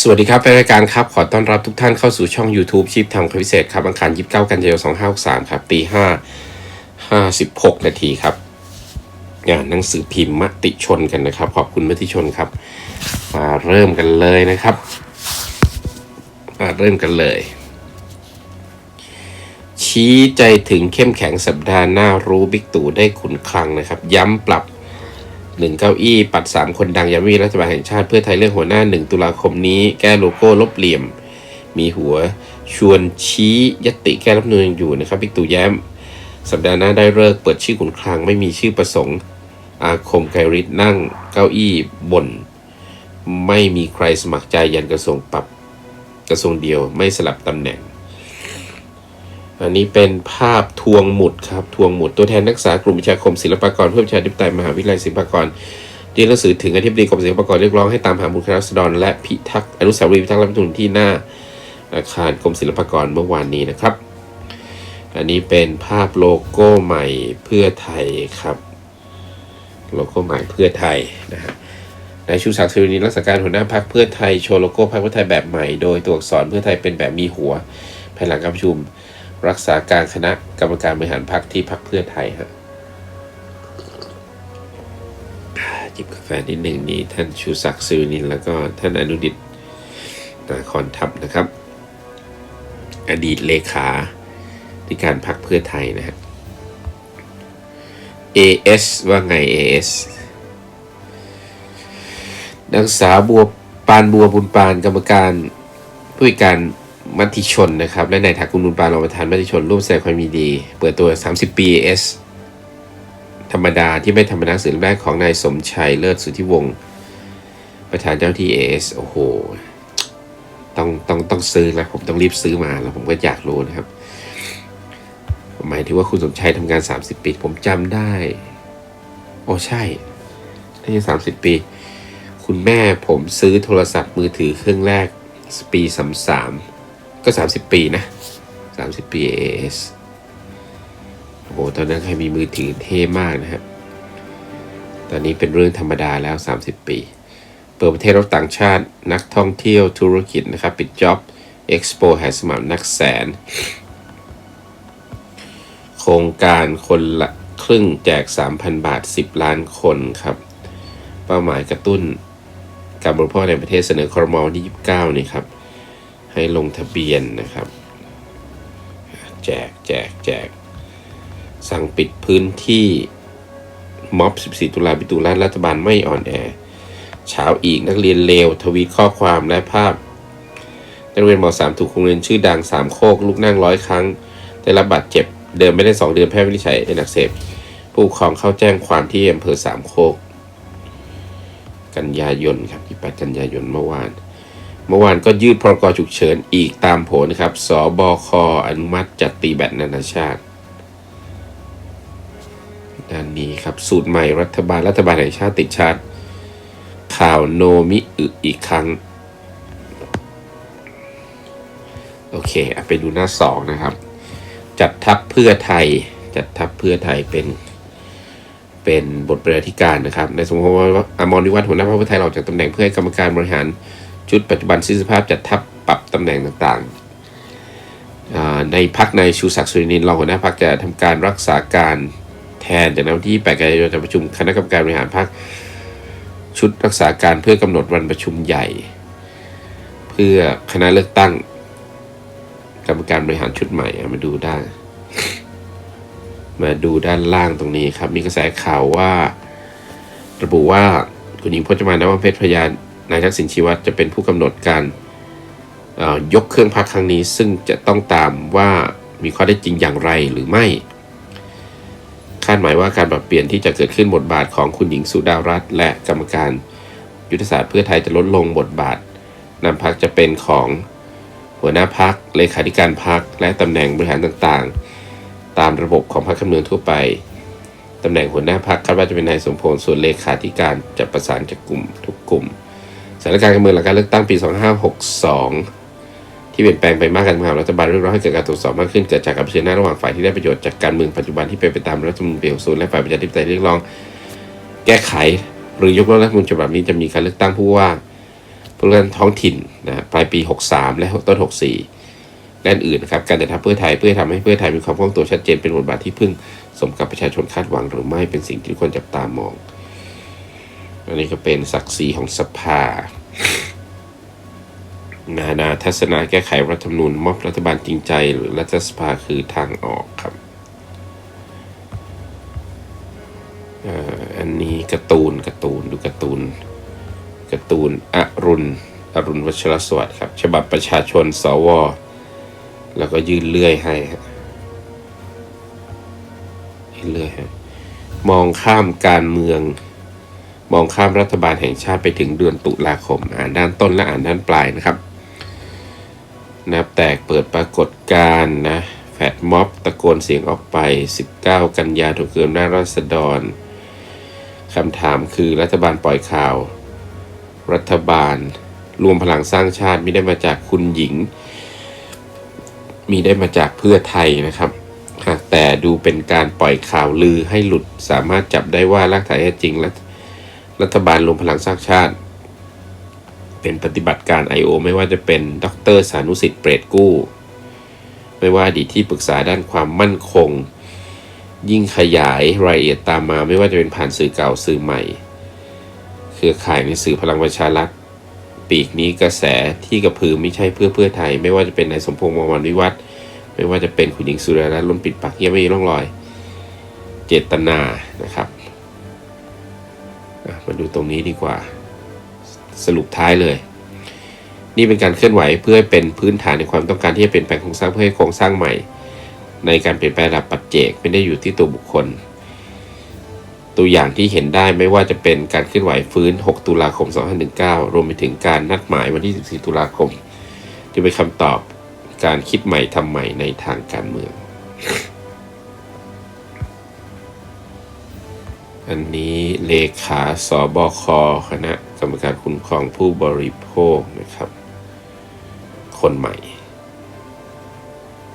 สวัสดีครับเป็นรายการครับ ขอต้อนรับทุกท่านเข้าสู่ช่อง YouTube ชิปทำคำพิเศษครับอังคาร29กันยายน2563ครับตี5 56นาทีครับงานหนังสือพิมพ์มติชนกันนะครับ ขอบคุณมติชนครับ มาเริ่มกันเลยนะครับมาเริ่มกันเลย ชี้ใจถึงเข้มแข็งสัปดาห์หน้ารู้บิ๊กตู่ได้ขุนคลังนะครับ ย้ำปรับ หนึ่งเก้าอี้ปัดสามคนดังย้ำวิรัฐบาลแห่งชาติเพื่อไทยเรื่องหัวหน้าหนึ่งตุลาคมนี้ แก้โลโก้ลบเหลี่ยม มีหัวชวนชี้ยติแก้รัฐธรรมนูญยังอยู่นะครับบิ๊กตู่แย้ม สัปดาห์หน้าได้เลิกเปิดชื่อขุนคลังไม่มีชื่อประสงค์ อาคมไกรฤทธิ์นั่งเก้าอี้บน ไม่มีใครสมัครใจยันกระทรวงปรับกระทรวงเดียวไม่สลับตำแหน่ง อันนี้เป็นภาพทวงหมุดครับทวงหมุดตัวแทนนักศึกษากลุ่มวิชาคมศิลปากรเพื่อประชาธิปไตยมหาวิทยาลัยศิลปากรยื่นหนังสือถึงอธิบดีกรมศิลปากรเรียกร้องให้ตามหาบุคลากรราษฎรและพิทักษ์อนุสาวรีย์พิทักษ์รัฐธรรมนูญที่หน้าอาคารกรมศิลปากรเมื่อวานนี้นะครับ อันนี้เป็นภาพโลโก้ใหม่เพื่อไทยครับโลโก้ใหม่เพื่อไทยนะฮะนายชูศักดิ์ศิรินิรักษาการหัวหน้าพรรคเพื่อไทยโชว์โลโก้พรรคเพื่อไทยแบบใหม่ โดยตัวอักษรเพื่อไทยเป็นแบบมีหัวภายหลังการประชุม รักษาการคณะกรรมการบริหารพรรคที่พรรคเพื่อไทยฮะจิบกาแฟนิดหนึ่งนี่ท่านชูศักดิ์ศิรินินแล้วก็ท่านอนุดิตนาคอนทัพนะครับ อดีตเลขาธิการพรรคเพื่อไทยนะฮะ AS ว่าไง AS นางสาวบัวปานบัวบุญปานกรรมการผู้การ มัติชนนะครับ และนายถากุลบุปานรองประธานมัติชนร่วมแสดงความยินดี เปิดตัว 30 ปี s ธรรมดาที่ไม่ธรรมดาสื่อแรกของนายสมชัยเลิศสุทธิวงศ์ประธานเจ้าที่ AS โอ้โห ต้องต้องต้องซื้อแล้วผมต้องรีบซื้อมาแล้วผมก็อยากรู้นะครับ หมายถึงว่าคุณสมชัยทำงาน 30 ปี ผมจำได้ โอ้ใช่น่าจะ30 ปี คุณแม่ผมซื้อโทรศัพท์มือถือเครื่องแรกปี33 ก็ 30 ปีนะ 30 ปี AS โอ้โห ตอนนั้นใครมีมือถือเท่มากนะครับ ตอนนี้เป็นเรื่องธรรมดาแล้ว 30 ปี เปิดประเทศรับต่างชาตินักท่องเที่ยวธุรกิจนะครับ ปิดจ็อบเอ็กซ์โปแห่สมัครนักแสน โครงการคนละครึ่งแจก 3,000 บาท 10 ล้านคนครับ เป้าหมายกระตุ้นการบริโภคในประเทศเสนอคอรมอวันที่ 29 นี่ครับ ให้ลงทะเบียนนะครับ แจกแจกแจก สั่งปิดพื้นที่ม็อบ 14 ตุลาปิตุลารัฐบาลไม่อ่อนแอเช้าอีกนักเรียนเลวทวีตข้อความและภาพ นักเรียนม .3 ถูกโรงเรียนชื่อดัง3โคกลูกนั่งร้อยครั้ง ได้รับบาดเจ็บ เดินไม่ได้ 2 เดือนแพทย์วินิจฉัยเป็นอักเสบผู้ปกครองเข้าแจ้งความที่อำเภอสามโคก กันยายนครับ28กันยายนเมื่อวาน เมื่อวานก็ยืดพรกฉุกเฉินอีกตามโผลนะครับ สบคอนุมัติจัดตีแบตนานาชาติ ด้านนี้ครับ สูตรใหม่รัฐบาลรัฐบาลแห่งชาติติดชาติ ข่าวโนมิอึอีกครั้ง โอเคเอาไปดูหน้าสองนะครับ จัดทัพเพื่อไทย จัดทัพเพื่อไทยเป็นเป็นบทบริธิการนะครับ ในสมมติว่าอมรนิวัฒน์หัวหน้าพรรคเพื่อไทยออกจากตำแหน่งเพื่อให้กรรมการบริหาร ชุดปัจจุบันสิ้นสภาพจัดทัพปรับตำแหน่งต่างๆ ในพักในชูศักดิ์สุรินินทร์รองหัวหน้าพักจะทำการรักษาการแทนจากนั้นที่8กันยายนจะประชุมคณะกรรมการบริหารพักชุดรักษาการเพื่อกำหนดวันประชุมใหญ่ เพื่อคณะเลือกตั้ง กรรมการบริหารชุดใหม่มาดูได้ มาดูด้านล่างตรงนี้ครับ มีกระแสข่าวว่า ระบุว่าคุณหญิงพจมานนวเพชรพยาน นายทักษิณชีวัตรจะเป็นผู้กำหนดการยกเครื่องพักครั้งนี้ ซึ่งจะต้องตามว่ามีข้อได้จริงอย่างไรหรือไม่ คาดหมายว่าการปรับเปลี่ยนที่จะเกิดขึ้นบทบาทของคุณหญิงสุดารัตน์และกรรมการยุทธศาสตร์เพื่อไทยจะลดลงบทบาทนำพักจะเป็นของหัวหน้าพักเลขาธิการพักและตำแหน่งบริหารต่างๆ ตามระบบของพรรคการเมืองทั่วไปตำแหน่งหัวหน้าพักคาดว่าจะเป็นนายสมพงษ์ส่วนเลขาธิการจะประสานจากกลุ่มทุกกลุ่ม สถานการณ์การเมืองหลังการเลือกตั้งปี 2562 ที่เปลี่ยนแปลงไปมากการเมืองรัฐบาลเรียกร้องให้เกิดการตรวจสอบมากขึ้นเกิดจากการเผชิญหน้าระหว่างฝ่ายที่ได้ประโยชน์จากการเมืองปัจจุบันที่เป็นไปตามรัฐธรรมนูญปี60และฝ่ายประชาธิปไตยเรียกร้อง แก้ไข หรือยกเลิกรัฐธรรมนูญฉบับนี้จะมีการเลือกตั้งผู้ว่าผู้เลือกท้องถิ่นนะปลายปี 63 และต้น 64และอื่นนะครับการจัดทัพเพื่อไทยเพื่อทำให้เพื่อไทยมีความคล่องตัวชัดเจนเป็นบทบาทที่พึ่งสมกับประชาชนคาดหวังหรือไม่เป็นสิ่งที่ทุกคนจับตามอง อันนี้ก็เป็นศักดิ์ศรีของสภา นานาทัศนะแก้ไขรัฐธรรมนูญมอบรัฐบาลจริงใจ หรือรัฐสภาคือทางออกครับอ,อ,อันนี้การ์ตูนการ์ตูนดูการ์ตูนการ์ตูนอรุณอรุณวัชรสวัสดิ์ครับ ฉบับประชาชนสว แล้วก็ยื่นเลื่อยให้ฮะยื่นเลื่อยให้มองข้ามการเมือง มองข้ามรัฐบาลแห่งชาติไปถึงเดือนตุลาคม อ่านด้านต้นและอ่านด้านปลายนะครับ นับแตกเปิดปรากฏการณ์นะแฟดม็อบตะโกนเสียงออกไป 19 กันยาถูกเกินหน้าราษฎรคำถามคือรัฐบาลปล่อยข่าว รัฐบาลรวมพลังสร้างชาติไม่ได้มาจากคุณหญิง มีได้มาจากเพื่อไทยนะครับหากแต่ดูเป็นการปล่อยข่าวลือให้หลุดสามารถจับได้ว่ารักฐานแท้จริงและ รัฐบาลรวมพลังสร้างชาติ เป็นปฏิบัติการ I.O. ไม่ว่าจะเป็นดรสานุสิทธิ์เปรตกู้ ไม่ว่าอดีตที่ปรึกษาด้านความมั่นคง ยิ่งขยายรายละเอียดตามมา ไม่ว่าจะเป็นผ่านสื่อเก่าสื่อใหม่ เครือข่ายในสื่อพลังประชารัฐปีกนี้กระแสที่กระพือไม่ใช่เพื่อเพื่อไทย ไม่ว่าจะเป็นนายสมพงษ์มงคลวิวัฒน์ไม่ว่าจะเป็นคุณหญิงสุดารัตน์ล้นปิดปากเงียไม่มีร่องรอย เจตนานะครับ มาดูตรงนี้ดีกว่า สรุปท้ายเลย นี่เป็นการเคลื่อนไหวเพื่อให้เป็นพื้นฐานในความต้องการที่จะเปลี่ยนแปลงโครงสร้างเพื่อให้โครงสร้างใหม่ ในการเปลี่ยนแปลงระดับปัจเจกไม่ได้อยู่ที่ตัวบุคคล ตัวอย่างที่เห็นได้ไม่ว่าจะเป็นการเคลื่อนไหวฟื้น 6 ตุลาคม2519 รวมไปถึงการนัดหมายวันที่ 14 ตุลาคมจะเป็นคำตอบการคิดใหม่ทำใหม่ในทางการเมือง อันนี้เลขาสบคคณะกรรมการคุ้มครองผู้บริโภคนะครับ คนใหม่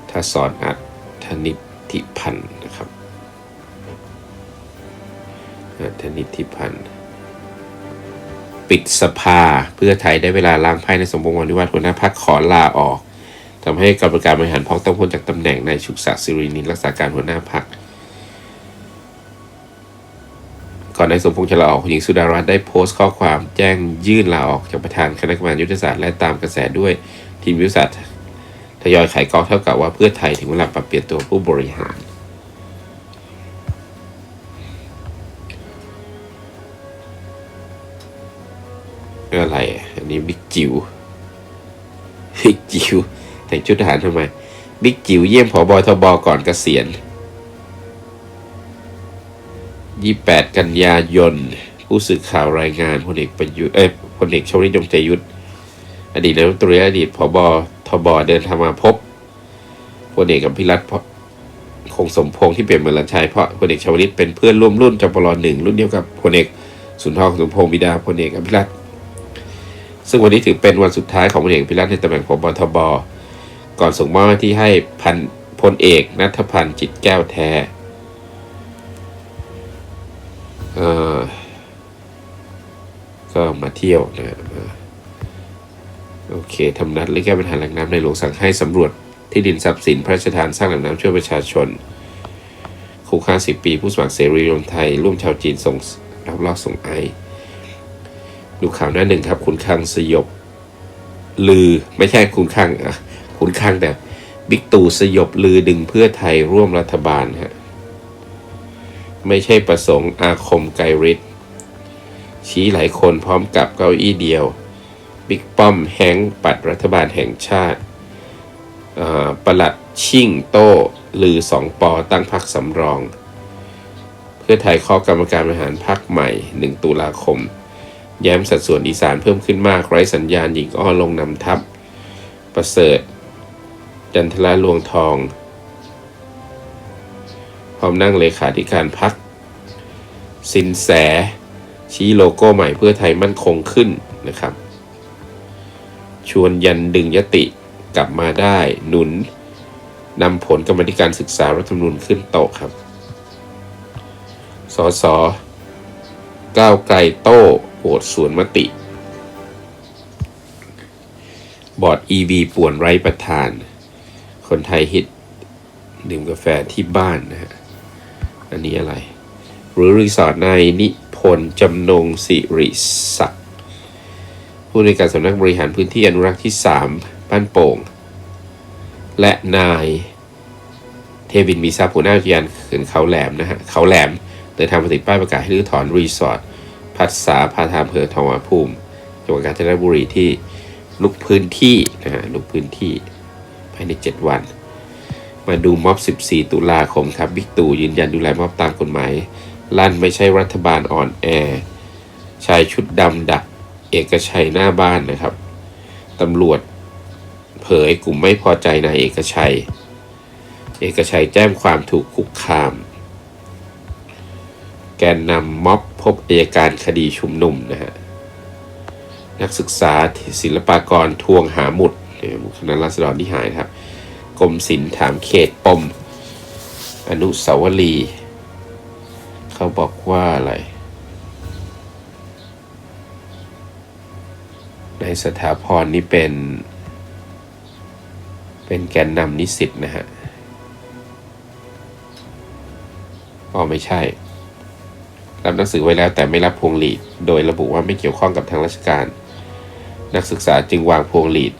ถ้าสอนอัดธนิติพันธ์นะครับอัธนิติพันธ์ปิดสภาเพื่อไทยได้เวลาล้างไพ่ในสมพงษ์วันนิวัฒน์หัวหน้าพักขอลาออกทำให้กรรมการบริหารพรรคต้องพ้นจากตำแหน่งนายชุกศักดิ์สิรินินรักษาการหัวหน้าพัก ก่อนนายสมพงษ์จะลาออกหญิงสุดารัตน์ได้โพสต์ข้อความแจ้งยื่นลาออกจากประธานคณะกรรมการยุทธศาสตร์และตามกระแสด้วยทีมยุทธศาสตร์ทยอยขายกองเท่ากับว่าเพื่อไทยถึงเวลาปรับเปลี่ยนตัวผู้บริหาร อะไร อันนี้บิ๊กจิ๋วบิ๊กจิ๋วแต่งชุดทหารทำไม บิ๊กจิ๋วเยี่ยมผอบอทบก่อนเกษียณ 28 กันยายน ผู้สื่อข่าวรายงานพลเอกประยุทธ์เอ้ยพลเอกชวลิตยงใจยุทธอดีตนายกรัฐมนตรีอดีตผบทบเดินทางมาพบพลเอกกับพิรัตน์คงสมพงษ์ที่เปลี่ยนเมืองลันชัยเพราะพลเอกชวลิตเป็นเพื่อนร่วมรุ่นจปรหนึ่งรุ่นเดียวกับพลเอกสุนทรสมพงษ์บิดาพลเอกอภิรัตน์ซึ่งวันนี้ถือเป็นวันสุดท้ายของพลเอกอภิรัตในตำแหน่งผบทบก่อนส่งมอบที่ให้พันพลเอกนัทพันธ์จิตแก้วแท้ ก็มาเที่ยวนะโอเคทำนัดและแก้ปัญหาแหล่งน้ำในหลวงสั่งให้สำรวจที่ดินทรัพย์สินพระราชทานสร้างแหล่งน้ำช่วยประชาชนคูค่าสิบปี ผู้สมัครเสรีรวมไทย ร่วมชาวจีนส่งรับลอกส่งไอ ดูข่าวหน้าหนึ่งครับ คุณข้งสยบ ลือไม่ใช่คุณข้งอะคุณข้งแต่บิ๊กตู่สยบลือดึงเพื่อไทยร่วมรัฐบาลฮะ ไม่ใช่ประสงค์อาคมไกรฤทธิ์ชี้หลายคนพร้อมกับเก้าอี้เดียว บิ๊กป้อมแฮงปัดรัฐบาลแห่งชาติประหลัดชิ่งโต้ลือสองปอตั้งพักสำรอง เพื่อไทยข้อกรรมการบริหารพักใหม่ 1 ตุลาคม แย้มสัดส่วนอีสานเพิ่มขึ้นมากไร้สัญญาณหญิงอ้อลงนำทัพ ประเสริฐ จันทราลวงทอง พร้อมนั่งเลขาธิการพักสินแส ชี้โลโก้ใหม่เพื่อไทยมั่นคงขึ้นนะครับ ชวนยันดึงยติกลับมาได้หนุนนำผลกรรมธิการศึกษารัฐธรรมนูญขึ้นโต๊ะครับ สสก้าวไกลโต้โหวตสวนมติ บอร์ด EV ป่วนไร้ประธาน คนไทยฮิตดื่มกาแฟที่บ้านนะฮะ อันนี้อะไร หรือรีสอร์ทนายนิพนธ์จำนงสิริศักดิ์ผู้ในการสำนักบริหารพื้นที่อนุรักษ์ที่ 3 บ้านโป่ง และนายเทวินมีทรัพย์หัวหน้าอุทยานเขื่อนเขาแหลมนะฮะเขาแหลมเดินทางมาติดป้ายประกาศให้รื้อถอนรีสอร์ทพัฒษาพาทามเภอทองหวาภูมิจังหวัดกาญจนบุรีที่ลุกพื้นที่นะฮะลุกพื้นที่ภายใน 7 วัน มาดูม็อบ 14 ตุลาคมครับบิ๊กตู่ยืนยันดูแลม็อบตามกฎหมาย ลั่นไม่ใช่รัฐบาลอ่อนแอ ชายชุดดำดักเอกชัยหน้าบ้านนะครับตำรวจเผยกลุ่มไม่พอใจนายเอกชัย เอกชัยแจ้งความถูกคุกคาม แกนนำม็อบพบอัยการคดีชุมนุมนะฮะ นักศึกษาศิลปากรทวงหาหมุดคณะราษฎรที่หายครับ กรมศิลป์ถามเขตปม อนุสาวรีย์เขาบอกว่าอะไร ในสถาพรนี่เป็น เป็นแกนนำนิสิตนะฮะอ๋อไม่ใช่ รับหนังสือไว้แล้วแต่ไม่รับพวงหลีด โดยระบุว่าไม่เกี่ยวข้องกับทางราชการ นักศึกษาจึงวางพวงหลีด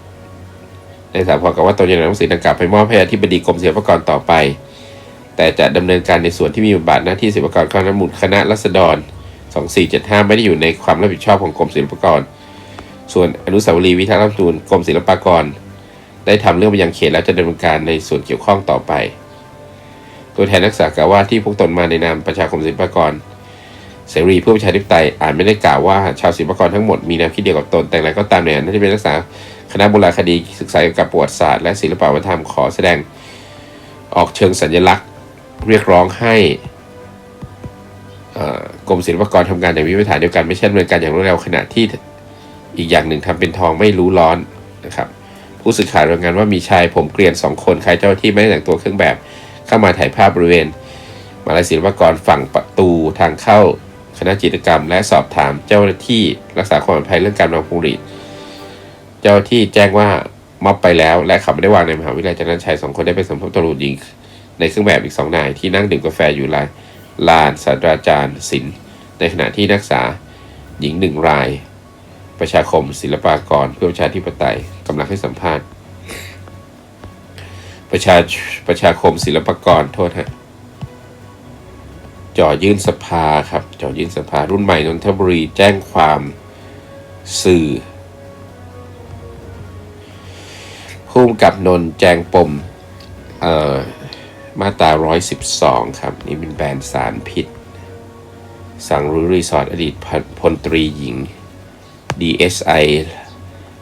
ในสาพรกับว่าตนจะนำหนังสือดังกล่าวไปมอบให้อธิบดีกรมศิลปากรต่อไป แต่จะดำเนินการในส่วนที่มีบทบาทหน้าที่ศิลปากรคณะมุดคณะรัษฎร 2475 ไม่ได้อยู่ในความรับผิดชอบของกรมศิลปากร ส่วนอนุสาวรีย์วิทยารัฐมนูญกรมศิลปากร ได้ทำเรื่องไปยังเขตและจะดำเนินการในส่วนเกี่ยวข้องต่อไป ตัวแทนนักศึกษากล่าวว่าที่พวกตนมาในนามประชาคมศิลปากรเสรีเพื่อประชาธิปไตยอาจไม่ได้กล่าวว่าชาวศิลปากรทั้งหมดมีแนวคิดเดียวกับตนแต่อย่างไรก็ตามในฐานะที่เป็นนักศึกษา คณะโบราณคดีศึกษาเกี่ยวกับประวัติศาสตร์และศิลปวัฒนธรรมขอแสดงออกเชิงสัญลักษณ์ เรียกร้องให้กรมศิลปากรทำงานอย่างมีมาตรฐานเดียวกันไม่ใช่ดำเนินการอย่างรวดเร็วขณะที่อีกอย่างหนึ่งทำเป็นทองไม่รู้ร้อนนะครับผู้สื่อข่าวรายงานว่ามีชายผมเกรียนสองคนคล้ายเจ้าหน้าที่ไม่ได้แต่งตัวเครื่องแบบ เข้ามาถ่ายภาพบริเวณมาลัยศิลปากรฝั่งประตูทางเข้าคณะจิตรกรรม และสอบถามเจ้าหน้าที่รักษาความปลอดภัยเรื่องการวางพวงหรีด เจ้าที่แจ้งว่าม็อบไปแล้ว และเขาไม่ได้วางในมหาวิทยาลัยจากนั้นชายสองคนได้ไปสมทบตำรวจหญิง ในเครื่องแบบอีกสองนาย ที่นั่งดื่มกาแฟอยู่ลานลานศาสตราจารย์ศิลป์ในขณะที่นักศึกษาหญิงหนึ่งราย ประชาคม ศิลปากร เพื่อประชาธิปไตยกำลังให้สัมภาษณ์ ประชาประชาคมศิลปากรโทษฮะจ่อยื่นสภาครับจ่อยื่นสภารุ่นใหม่นนทบุรีแจ้งความสื่อ พุ่มกับนนท์แจงปมเอ่อมาตรา112 ครับ นี่เป็นแบรนด์สารพิษ สั่งรื้อรีสอร์ทอดีตพลตรีหญิง DSI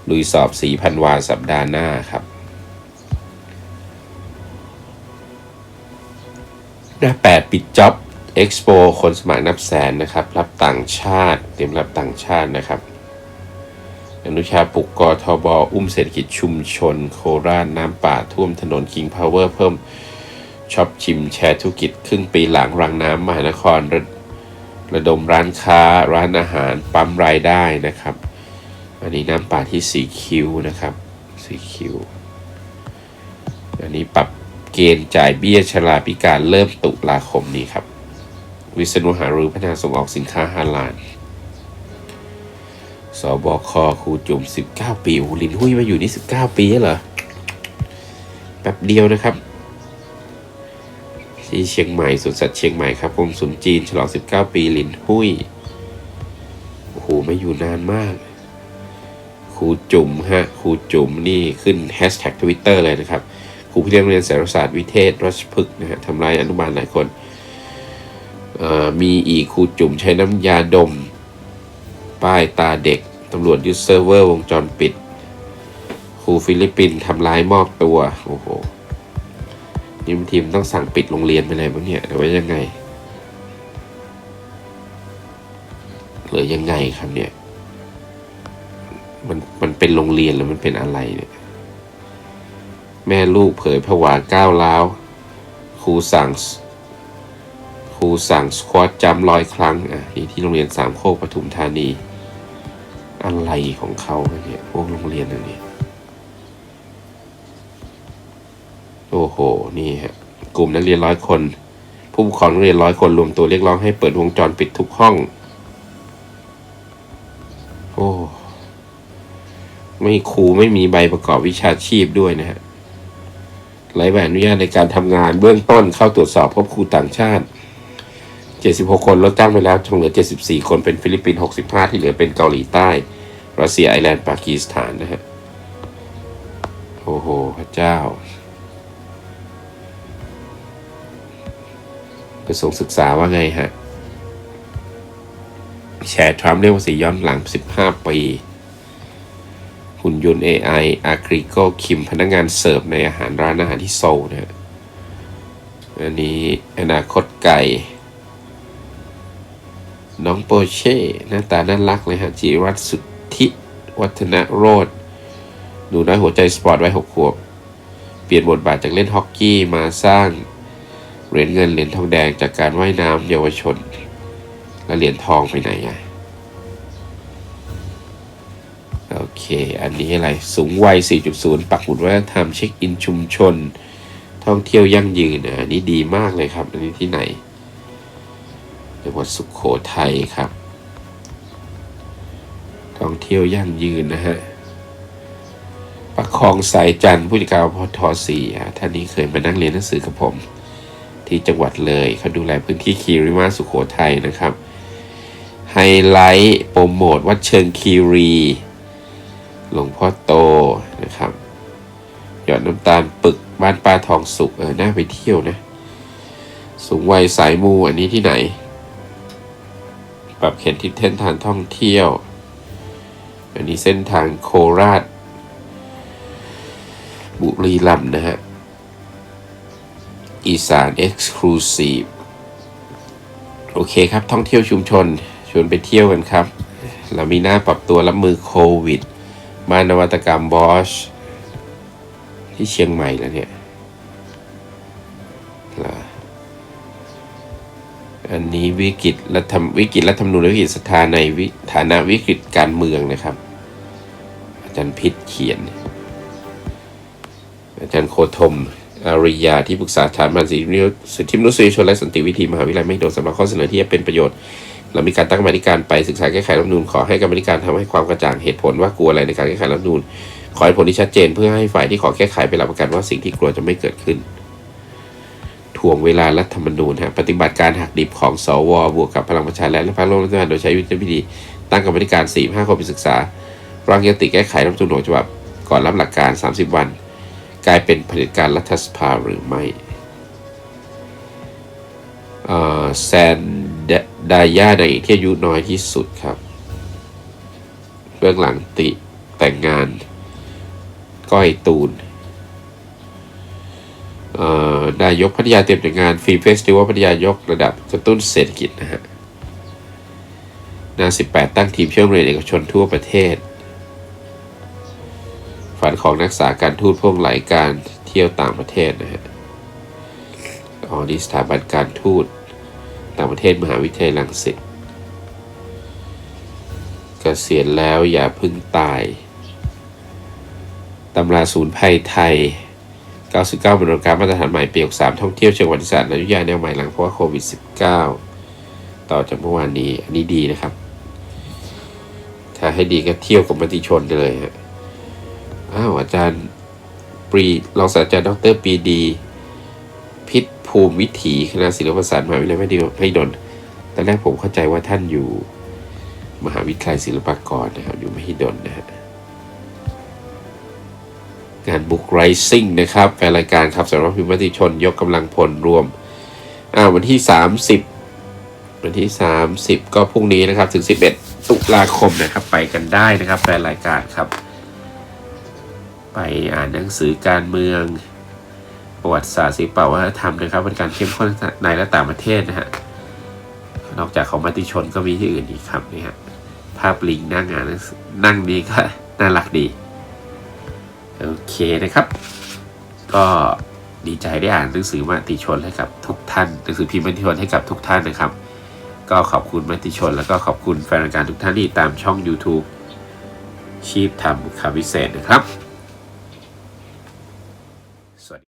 ลุยสอบ4,000วาสัปดาห์หน้าครับ หน้า 8 ปิดจ็อบ Expo คนสมัครนับแสนนะครับ รับต่างชาติ เตรียมรับต่างชาตินะครับ อนุชาปุกกทบอุ้มเศรษฐกิจชุมชน โคราชน้ำป่าท่วมถนน King Power เพิ่มช็อปชิมแชร์ธุรกิจ ครึ่งปีหลังรังน้ำมหานครระระดมร้านค้าร้านอาหารปั๊มรายได้นะครับ อันนี้น้ำป่าที่สีคิวนะครับสีคิวอันนี้ปรับเกณฑ์จ่ายเบี้ยชราพิการเริ่มตุลาคมนี้ครับ วิษณุหารือพัฒนาส่งออกสินค้าฮาลาน สบคครูจุ่ม19 ปีโอ้ลินหุ้ยมาอยู่นี่ 19 ปีเหรอ แป๊บเดียวนะครับ ที่เชียงใหม่สวนสัตว์เชียงใหม่ครับกรมสุนจีนฉลอง 19 ปีลินหุ้ย โอ้โหไม่อยู่นานมาก ครูจุ๋มฮะ ครูจุ๋มนี่ขึ้นแฮชแท็กทวิตเตอร์เลยนะครับ ครูพี่เลี้ยงเรียนสารศาสตร์วิเทศรัชพฤกษ์นะฮะทำร้ายอนุบาลหลายคน มีอีกครูจุ๋มใช้น้ำยาดม ป้ายตาเด็ก ตำรวจยึดเซิร์ฟเวอร์วงจรปิดครูฟิลิปปินส์ทำร้ายมอบตัว โอ้โหนี่ทีมต้องสั่งปิดโรงเรียนไปเลยมั้งเนี่ยหรือว่ายังไงหรือยังไงครับเนี่ย มันมันเป็นโรงเรียนหรือมันเป็นอะไรเนี่ย แม่ลูกเผยผวาก้าวร้าวครูสั่งครูสั่งสควอตจำร้อยครั้ง อะนี่ที่โรงเรียนสามโคกปทุมธานี อะไรของเขาเนี่ยพวกโรงเรียนอันนี้โอ้โห นี่ฮะ กลุ่มนักเรียนร้อยคน ผู้ปกครองนักเรียนร้อยคนรวมตัวเรียกร้องให้เปิดวงจรปิดทุกห้อง โอ้ ไม่ครูไม่มีใบประกอบวิชาชีพด้วยนะฮะไรใบอนุญาตในการทำงานเบื้องต้นเข้าตรวจสอบพบครูต่างชาติ 76 คนลดจ้างไปแล้วจงเหลือ 74 คนเป็นฟิลิปปินส์65 ที่เหลือเป็นเกาหลีใต้ รัสเซียไอร์แลนด์ปากีสถานนะฮะ โอ้โห พระเจ้ากระทรวงศึกษาว่าไงฮะ แชร์ทรัมป์เรียกว่าสีย้อนหลัง 15 ปีหุ่นยนต์ AI อาคริโกคิมพนักงานเสิร์ฟในอาหารร้านอาหารที่โซลนะฮะอันนี้อนาคตไก่ น้องโปเช่หน้าตาน่ารักเลยฮะจิรัตสุทธิวัฒนโรธหนูน้อยหัวใจสปอร์ตไว้หกขวบ เปลี่ยนบทบาทจากเล่นฮอกกี้มาสร้างเหรียญเงินเหรียญทองแดงจากการว่ายน้ำเยาวชน แล้วเหรียญทองไปไหนอะโอเค อันนี้อะไร สูงวัย 4.0 ปักหมุดวัฒนธรรมเช็คอินชุมชน ท่องเที่ยวยั่งยืนอะอันนี้ดีมากเลยครับ อันนี้ที่ไหน จังหวัดสุขโขทัยครับ ท่องเที่ยวยั่งยืนนะฮะประคองสายจันทร์ผู้จัดการพทสี่ท่านนี้เคยมานั่งเรียนหนังสือกับผม ที่จังหวัดเลยเขาดูแลพื้นที่คีริมาสุขโขทัยนะครับ ไฮไลท์โปรโมทวัดเชิงคีรีหลวงพ่อโตนะครับหยอดน้ำตาลปึกบ้านป้าทองสุกเออน่าไปเที่ยวนะ สูงวัยสายมูอันนี้ที่ไหน ปรับเขตทิศเส้นทางท่องเที่ยว อันนี้เส้นทางโคราช บุรีรัมย์นะฮะ อีสานเอ็กซ์คลูซีฟโอเคครับ ท่องเที่ยวชุมชน ชวนไปเที่ยวกันครับ เรามีหน้าปรับตัวรับมือโควิดบ้านวัตกรรมบอชที่เชียงใหม่แล้วเนี่ย วิกฤตรัฐวิกฤตรัฐธรรมนูญและวิกฤตสถาในวิฐานะวิกฤตการเมืองนะครับ อาจารย์พิษเขียน อาจารย์โคธมอาริยาที่ปรึกษาสถาบันสิทธิมนุษยชนและสันติวิธีมหาวิทยาลัยไม่โดนสำหรับข้อเสนอที่จะเป็นประโยชน์เรามีการตั้งกรรมธิการไปศึกษาแก้ไขรัฐธรรมนูญขอให้กรรมธิการทำให้ความกระจ่างเหตุผลว่ากลัวอะไรในการแก้ไขรัฐธรรมนูญขอให้ผลที่ชัดเจนเพื่อให้ฝ่ายที่ขอแก้ไขไปรับประกันว่าสิ่งที่กลัวจะไม่เกิดขึ้น ถ่วงเวลารัฐธรรมนูญฮะปฏิบัติการหักดิบของสวบวกกับพลังประชารัฐและพรรคร่วมรัฐบาลโดยใช้วิธีวิธีตั้งกรรมธิการ 4 5 คนไปศึกษาร่างยติแก้ไขรัฐธรรมนูญฉบับก่อนรับหลักการ 30 วัน กลายเป็นเผด็จการรัฐสภาหรือไม่แซนดายาในที่อายุน้อยที่สุดครับเบื้องหลังติแต่งงาน ก้อยตูน นายกพัทยาเตรียมจัดงานฟิล์มเฟสติวัลพัทยายกระดับกระตุ้นเศรษฐกิจนะฮะนา18 ตั้งทีมเชื่อมเรียนเอกชนทั่วประเทศ ฝันของนักศึกษาการทูตพวกไหลการเที่ยวต่างประเทศนะฮะอ๋อนี่สถาบันการทูตต่างประเทศมหาวิทยาลัยรังสิตเกษียณแล้วอย่าพึ่งตาย ตำราศูนย์ภัยไทย 99เป็นรการมาตรฐานใหม่ปี63ท่องเที่ยวเชิงประวัติศาสตร์และยุทธยาแนวใหม่หลังเพราะว่าโควิด -19 ต่อจากเมื่อวานนี้ อันนี้ดีนะครับ ถ้าให้ดีก็เที่ยวกับมติชนเลยฮะ อ้าวอาจารย์ปรีรองศาสตราจารย์ดรปรีดี พิษภูมิวิถีคณะศิลปศาสตร์มหาวิทยาลัยไม่ดนตอนแรกผมเข้าใจว่าท่านอยู่มหาวิทยาลัยศิลปากรนะครับอยู่มหิดลนะฮะ งานบุ๊กไรซิ่งนะครับแฟนรายการครับสำหรับพิมพ์มติชนยกกำลังพลรวมอ่าวันที่ 30 วันที่ 30 ก็พรุ่งนี้นะครับถึง 11 ตุลาคมนะครับไปกันได้นะครับแฟนรายการครับ ไปอ่านหนังสือการเมืองประวัติศาสตร์ศิลปวัฒนธรรมนะครับเป็นการเข้มข้นในและต่างประเทศนะฮะนอกจากของมติชนก็มีที่อื่นอีกครับนี่ฮะภาพลิงนั่งอ่านหนังสือนั่งนี้ก็น่ารักดี โอเคนะครับ ก็ดีใจได้อ่านหนังสือมติชนให้กับทุกท่านหนังสือพิมพ์มติชนให้กับทุกท่านนะครับ ก็ขอบคุณมติชน แล้วก็ขอบคุณแฟนรายการทุกท่านที่ตามช่อง YouTube ชีพทำข่าวพิเศษนะครับ